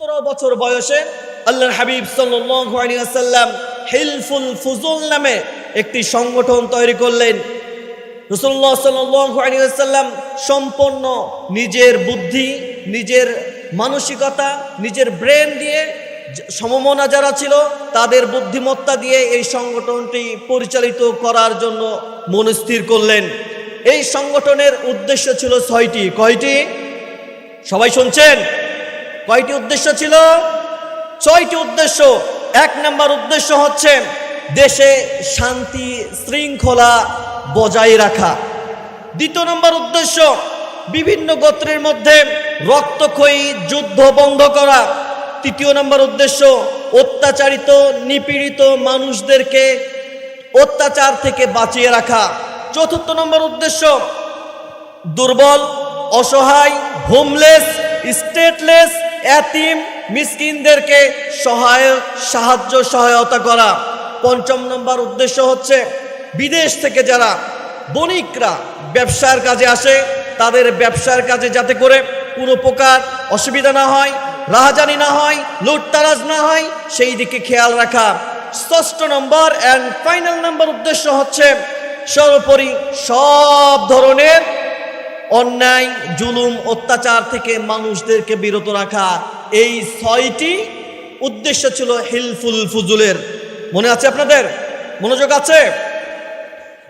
সতেরো বছর বয়সে আল্লাহর হাবিব ওয়াসাল্লাম হিলফুল ফুজুল নামে একটি সংগঠন তৈরি করলেন। রসুল্লাহ ওয়াসাল্লাম সম্পূর্ণ নিজের বুদ্ধি, নিজের মানসিকতা, নিজের ব্রেন দিয়ে সমমনা যারা ছিল, তাদের বুদ্ধিমত্তা দিয়ে এই সংগঠনটি পরিচালিত করার জন্য মনস্থির করলেন। এই সংগঠনের উদ্দেশ্য ছিল ছয়টি। কয়টি? সবাই শুনছেন? কয়টি উদ্দেশ্য ছিল? ছয়টি উদ্দেশ্য। এক নম্বর উদ্দেশ্য হচ্ছে দেশে শান্তি শৃঙ্খলা বজায় রাখা। দ্বিতীয় নম্বর উদ্দেশ্য, বিভিন্ন গোত্রের মধ্যে রক্তক্ষয়ী যুদ্ধ বন্ধ করা। তৃতীয় নম্বর উদ্দেশ্য, অত্যাচারিত, নিপীড়িত মানুষদেরকে অত্যাচার থেকে বাঁচিয়ে রাখা। চতুর্থ নম্বর উদ্দেশ্য, দুর্বল, অসহায় হোমলেস স্টেটলেস এতিম মিসকিনদেরকে সহায়, সাহায্য, সহায়তা করা। পঞ্চম নম্বর উদ্দেশ্য হচ্ছে বিদেশ থেকে যারা বণিকরা ব্যবসার কাজে আসে, তাদের ব্যবসার কাজে যাতে করে কোনো প্রকার অসুবিধা না হয়, রাহাজানি না হয়, লুটতারাজ না হয়, সেই দিকে খেয়াল রাখা। ষষ্ঠ নম্বর অ্যান্ড ফাইনাল নম্বর উদ্দেশ্য হচ্ছে সর্বোপরি সব ধরনের অন্যায়, জুলুম, অত্যাচার থেকে মানুষদেরকে বিরত রাখা। এই ছয়টি উদ্দেশ্য ছিল হিলফুল ফুজুলের। মনে আছে আপনাদের? মনোযোগ আছে?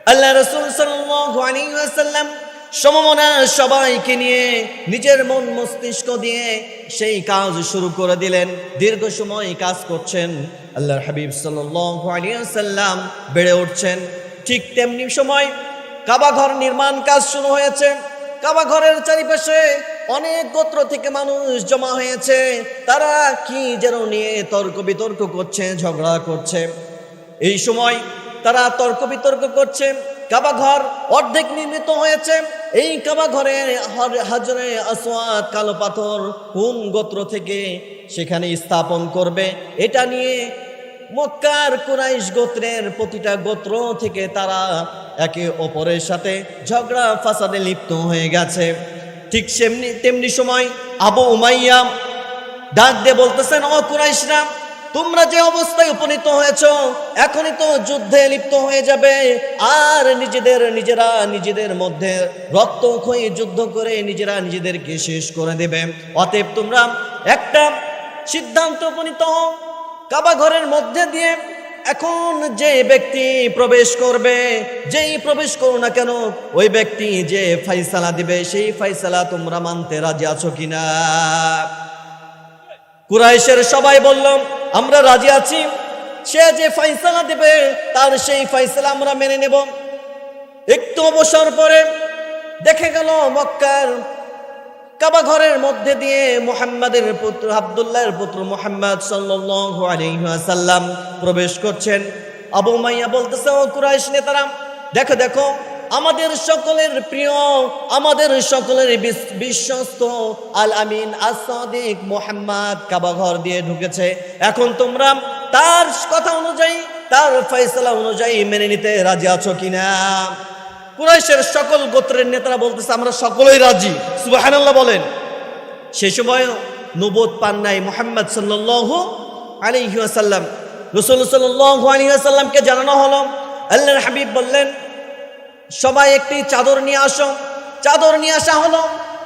আল্লাহ রসুল সাল্লাম সমমনা সবাইকে নিয়ে নিজের মন মস্তিষ্ক দিয়ে সেই কাজ শুরু করে দিলেন। দীর্ঘ সময় কাজ করছেন। আল্লাহর হাবিব সাল্লাম বেড়ে উঠছেন। ঠিক তেমনি সময় কাবা ঘর নির্মাণ কাজ শুরু হয়েছে। কাবা ঘরের চারিপাশে অনেক গোত্র থেকে মানুষ জমা হয়েছে। তারা কি যেন নিয়ে তর্ক বিতর্ক করছে, ঝগড়া করছে। এই সময় তারা তর্ক বিতর্ক করছে, কাবা ঘর অর্ধেক নির্মিত হয়েছে। এই কাবা ঘরে হাজরে আসওয়াদ কালো পাথর কোন গোত্র থেকে সেখানে স্থাপন করবে, এটা নিয়ে মক্কার কুরাইশ গোত্রের প্রতিটা গোত্র থেকে তারা একে অপরের সাথে ঝগড়া ফাসাদে লিপ্ত হয়ে গেছে। ঠিক সেমনি, তেমনি সময় আবু উমাইয়া ডাক দিয়ে বলতেছেন, ও কুরাইশরা, তোমরা যে অবস্থায় উপনীত হয়েছ, এখনই তো যুদ্ধে লিপ্ত হয়ে যাবে। আর নিজেদের নিজেরা নিজেদের মধ্যে রক্ত রক্তক্ষয়ী যুদ্ধ করে নিজেরা নিজেদেরকে শেষ করে দেবে। অতএব তোমরা একটা সিদ্ধান্ত উপনীত হও। কাবা ঘরের মধ্যে দিয়ে এখন যে ব্যক্তি প্রবেশ করবে, যেই প্রবেশ করো না কেন, ওই ব্যক্তি যে ফাইসালা দিবে, সেই ফাইসালা তোমরা মানতে রাজি আছো কিনা? কুরাইশের সবাই বলল, আমরা রাজি আছি। সে যে ফাইসালা দেবে, তার সেই ফাইসালা আমরা মেনে নেব। একটু অবসর পরে দেখে গেল মক্কার কাবা ঘরের মধ্যে দিয়ে মুহাম্মাদের পুত্র, আব্দুল্লাহর পুত্র মুহাম্মদ সাল্লাল্লাহু আলাইহি ওয়াসাল্লাম প্রবেশ করছেন। আবু মাইয়া বলতেছে, ও কুরাইশ নেতারা, দেখো দেখো, আমাদের সকলের প্রিয়, আমাদের সকলের বিস- বিশ্বস্ত আল আমিন আসাদিক মোহাম্মদ কাবা ঘর দিয়ে ঢুকেছে। এখন তোমরা তার কথা অনুযায়ী, তার ফয়সালা অনুযায়ী মেনে নিতে রাজি আছো কিনা? কুরাইশের সকল গোত্রের নেতারা বলতেছে, আমরা সকলেই রাজি। সুবহানাল্লাহ বলেন। সে সময় নবোধ পান নাই মোহাম্মদ সাল্লাল্লাহু আলাইহি ওয়াসাল্লাম। রাসূল সাল্লাল্লাহু আলাইহি ওয়াসাল্লামকে জানানো হলো, আল্লাহর হাবিব বললেন, সবাই একটি চাদর নিয়ে আসো। চাদর নিয়ে আসা হলো।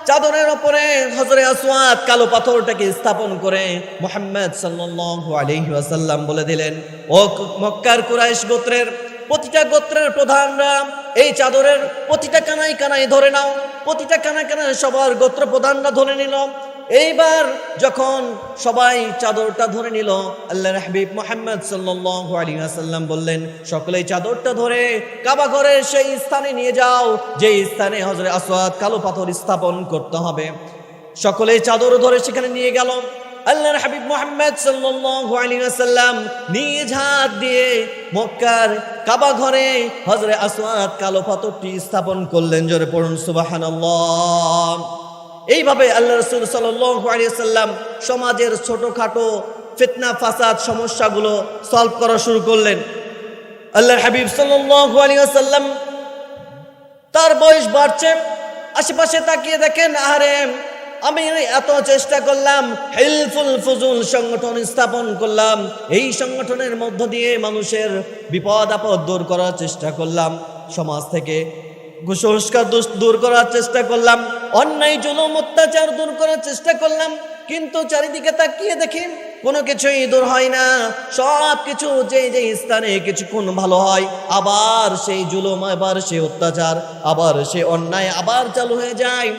চাদরের ওপরে হজরে আসওয়াদ কালো পাথরটাকে স্থাপন করে মোহাম্মদ সাল্লাল্লাহু আলাইহি ওয়াসাল্লাম বলে দিলেন, ও মক্কার কুরাইশ গোত্রের প্রতিটা গোত্রের প্রধানরা এই চাদরের প্রতিটা কানাই কানাই ধরে নাও, প্রতিটা কানায় কানায় সবার গোত্র প্রধানরা ধরে নিল। এইবার যখন সবাই চাদরটা ধরে নিল আল্লাহ হাবিব মোহাম্মদ সাল্লাল্লাহু আলাইহি ওয়াসাল্লাম বললেন সকলে চাদরটা ধরে কাবা ঘরের সেই স্থানে নিয়ে যাও যে স্থানে হজরে আসওয়াদ কালো পাথর স্থাপন করতে হবে। সকলে চাদর ধরে সেখানে নিয়ে গেল। আল্লাহর হাবিব মোহাম্মদ সাল্লাল্লাহু আলাইহি ওয়াসাল্লাম নিজ হাত দিয়ে মক্কার কাবা ঘরে হজরে আসওয়াদ কালো পাথরটি স্থাপন করলেন। জোরে পড়ুন, সুবহানাল্লাহ। এইভাবে আল্লাহ রসুল সাল্লাম সমাজের ছোটখাটো ফিতনা, ফাসাদ, সমস্যাগুলো সলভ করা শুরু করলেন। আল্লাহ হাবিব সাল্লাম তার বয়স বাড়ছে। আশেপাশে তাকিয়ে দেখেন আরে আমি এত চেষ্টা করলাম, হেলফুল ফজুল সংগঠন স্থাপন করলাম, এই সংগঠনের মধ্য দিয়ে মানুষের বিপদ আপদ দূর করার চেষ্টা করলাম, সমাজ থেকে কুসংস্কার দূর করার চেষ্টা করলাম, অন্যায়, জুলুম, অত্যাচার দূর করার চেষ্টা করলাম, কিন্তু চারিদিকে তাকিয়ে দেখি কোনো কিছুই দূর হয় না, সব কিছু যে যে স্থানে কিছুক্ষণ ভালো হয়, আবার সেই জুলুম, আবার সেই অত্যাচার, আবার সে অন্যায়, আবার চালু হয়ে যায়।